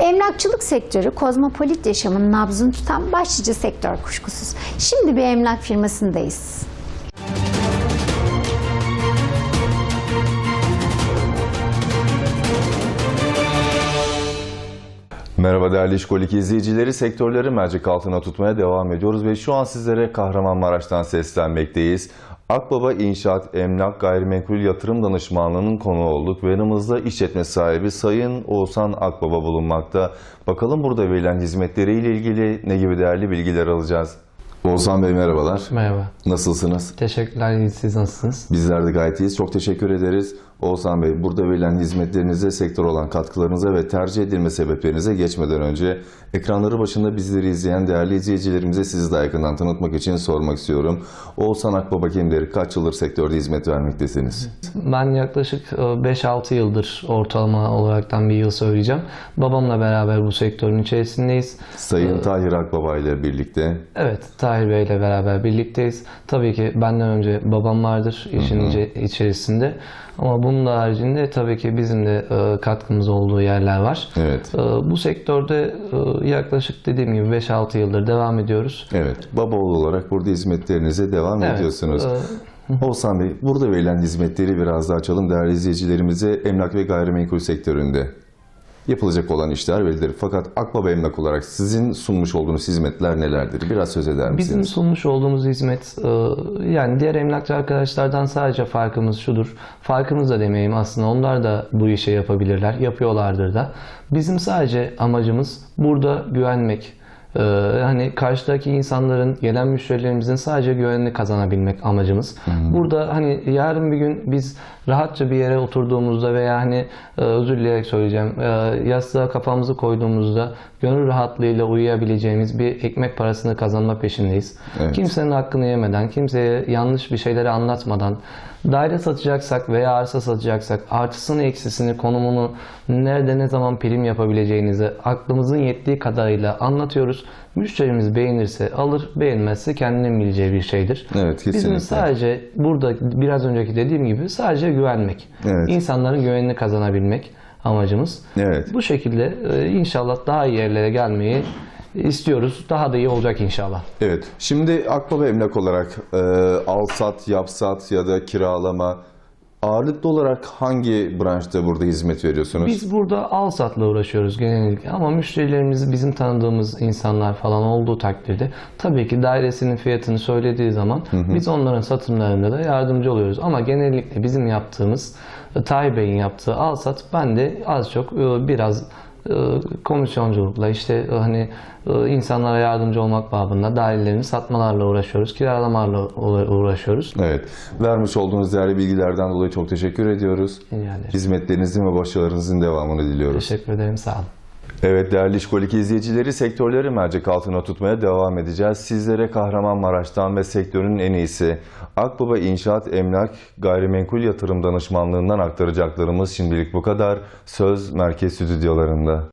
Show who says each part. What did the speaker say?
Speaker 1: Emlakçılık sektörü kozmopolit yaşamın nabzını tutan başlıca sektör kuşkusuz. Şimdi bir emlak firmasındayız.
Speaker 2: Merhaba değerli İşkolik izleyicileri. Sektörleri mercek altına tutmaya devam ediyoruz ve şu an sizlere Kahramanmaraş'tan seslenmekteyiz. Akbaba İnşaat Emlak Gayrimenkul Yatırım Danışmanlığı'nın konuğu olduk ve yanımızda işletme sahibi Sayın Oğuzhan Akbaba bulunmakta. Bakalım burada verilen hizmetleriyle ilgili ne gibi değerli bilgiler alacağız. Oğuzhan Bey merhabalar.
Speaker 3: Merhaba.
Speaker 2: Nasılsınız?
Speaker 3: Teşekkürler. Siz nasılsınız?
Speaker 2: Bizler de gayet iyiyiz. Çok teşekkür ederiz. Oğuzhan Bey, burada verilen hizmetlerinize, sektör olan katkılarınıza ve tercih edilme sebeplerinize geçmeden önce ekranları başında bizleri izleyen değerli izleyicilerimize sizi daha yakından tanıtmak için sormak istiyorum. Oğuzhan Akbaba kimdir? Kaç yıldır sektörde hizmet vermektesiniz?
Speaker 3: Ben yaklaşık e, 5-6 yıldır ortalama olaraktan bir yıl söyleyeceğim. Babamla beraber bu sektörün içerisindeyiz.
Speaker 2: Sayın Tahir Akbaba ile birlikte
Speaker 3: Evet, Tahir Bey ile beraber birlikteyiz. Tabii ki benden önce babam vardır işin ice- içerisinde. Ama bunun haricinde tabii ki bizim de e, katkımız olduğu yerler var.
Speaker 2: Evet.
Speaker 3: E, Bu sektörde e, yaklaşık dediğim gibi 5-6 yıldır devam ediyoruz.
Speaker 2: Evet, baba oğlu olarak burada hizmetlerinize devam
Speaker 3: Evet,
Speaker 2: ediyorsunuz.
Speaker 3: e,
Speaker 2: Oğuzhan Bey, burada verilen hizmetleri biraz daha açalım değerli izleyicilerimize emlak ve gayrimenkul sektöründe yapılacak olan işler bellidir. Fakat Akbaba Emlak olarak sizin sunmuş olduğunuz hizmetler nelerdir? Biraz söz eder misiniz?
Speaker 3: Bizim sunmuş olduğumuz hizmet e, yani diğer emlakçı arkadaşlardan sadece farkımız şudur. Farkımız da demeyeyim aslında onlar da bu işi yapabilirler, yapıyorlardır da. Bizim sadece amacımız burada güvenmek. E, hani karşıdaki insanların, gelen müşterilerimizin sadece güvenini kazanabilmek amacımız. Burada hani yarın bir gün biz rahatça bir yere oturduğumuzda veya hani e, özür dileyerek söyleyeceğim e, yastığa kafamızı koyduğumuzda gönül rahatlığıyla uyuyabileceğimiz bir ekmek parasını kazanma peşindeyiz.
Speaker 2: Evet.
Speaker 3: Kimsenin hakkını yemeden, kimseye yanlış bir şeyleri anlatmadan, daire satacaksak veya arsa satacaksak artısını eksisini, konumunu, nerede ne zaman prim yapabileceğinizi aklımızın yettiği kadarıyla anlatıyoruz. Müşterimiz beğenirse alır, beğenmezse kendinin bileceği bir şeydir.
Speaker 2: Evet, kesinlikle.
Speaker 3: Bizim sadece burada biraz önceki dediğim gibi sadece güvenmek.
Speaker 2: Evet.
Speaker 3: İnsanların güvenini kazanabilmek amacımız.
Speaker 2: Evet.
Speaker 3: Bu şekilde e, inşallah daha iyi yerlere gelmeyi istiyoruz. Daha da iyi olacak inşallah.
Speaker 2: Evet. Şimdi Akbaba Emlak olarak e, al sat, yap sat ya da kiralama ağırlıklı olarak hangi branşta burada hizmet veriyorsunuz?
Speaker 3: Biz burada al satla uğraşıyoruz genellikle ama müşterilerimiz bizim tanıdığımız insanlar falan olduğu takdirde tabii ki dairesinin fiyatını söylediği zaman biz onların satımlarında da yardımcı oluyoruz. Ama genellikle bizim yaptığımız Tayyip Bey'in yaptığı al sat ben de az çok e, biraz komisyonculukla işte e, hani e, insanlara yardımcı olmak babında dairelerini satmalarla uğraşıyoruz, kiralamalarla uğra- uğraşıyoruz.
Speaker 2: Evet. Vermiş olduğunuz değerli bilgilerden dolayı çok teşekkür ediyoruz. Hizmetlerinizin ve başarılarınızın devamını diliyoruz.
Speaker 3: Teşekkür ederim, sağ olun.
Speaker 2: Evet değerli İşkolik izleyicileri sektörleri mercek altına tutmaya devam edeceğiz. Sizlere Kahramanmaraş'tan ve sektörün en iyisi Akbaba İnşaat Emlak Gayrimenkul Yatırım Danışmanlığından aktaracaklarımız şimdilik bu kadar. Söz Merkez Stüdyolarında.